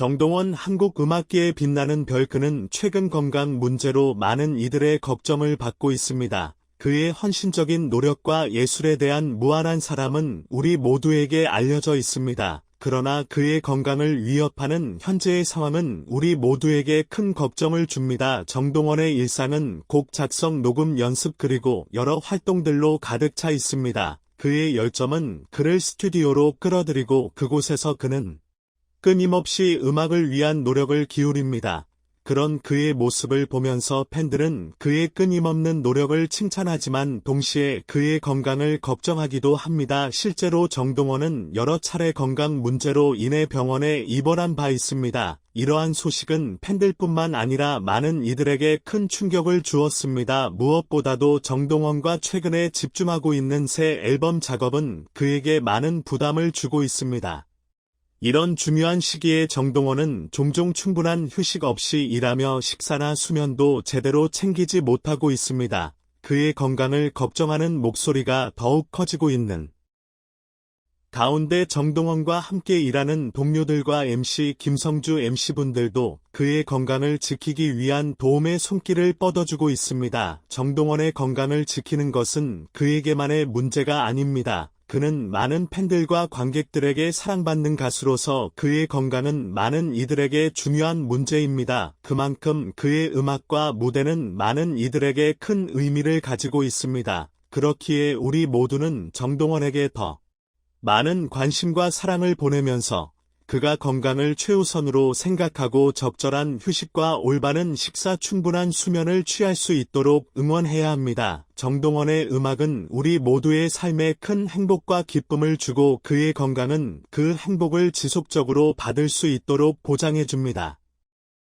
정동원 한국 음악계에 빛나는 별그는 최근 건강 문제로 많은 이들의 걱정을 받고 있습니다. 그의 헌신적인 노력과 예술에 대한 무한한 사람은 우리 모두에게 알려져 있습니다. 그러나 그의 건강을 위협하는 현재의 상황은 우리 모두에게 큰 걱정을 줍니다. 정동원의 일상은 곡 작성, 녹음, 연습 그리고 여러 활동들로 가득 차 있습니다. 그의 열정은 그를 스튜디오로 끌어들이고 그곳에서 그는 끊임없이 음악을 위한 노력을 기울입니다. 그런 그의 모습을 보면서 팬들은 그의 끊임없는 노력을 칭찬하지만 동시에 그의 건강을 걱정하기도 합니다. 실제로 정동원은 여러 차례 건강 문제로 인해 병원에 입원한 바 있습니다. 이러한 소식은 팬들뿐만 아니라 많은 이들에게 큰 충격을 주었습니다. 무엇보다도 정동원과 최근에 집중하고 있는 새 앨범 작업은 그에게 많은 부담을 주고 있습니다. 이런 중요한 시기에 정동원은 종종 충분한 휴식 없이 일하며 식사나 수면도 제대로 챙기지 못하고 있습니다. 그의 건강을 걱정하는 목소리가 더욱 커지고 있는 가운데 정동원과 함께 일하는 동료들과 MC 김성주 MC분들도 그의 건강을 지키기 위한 도움의 손길을 뻗어주고 있습니다. 정동원의 건강을 지키는 것은 그에게만의 문제가 아닙니다. 그는 많은 팬들과 관객들에게 사랑받는 가수로서 그의 건강은 많은 이들에게 중요한 문제입니다. 그만큼 그의 음악과 무대는 많은 이들에게 큰 의미를 가지고 있습니다. 그렇기에 우리 모두는 정동원에게 더 많은 관심과 사랑을 보내면서 그가 건강을 최우선으로 생각하고 적절한 휴식과 올바른 식사 충분한 수면을 취할 수 있도록 응원해야 합니다. 정동원의 음악은 우리 모두의 삶에 큰 행복과 기쁨을 주고 그의 건강은 그 행복을 지속적으로 받을 수 있도록 보장해 줍니다.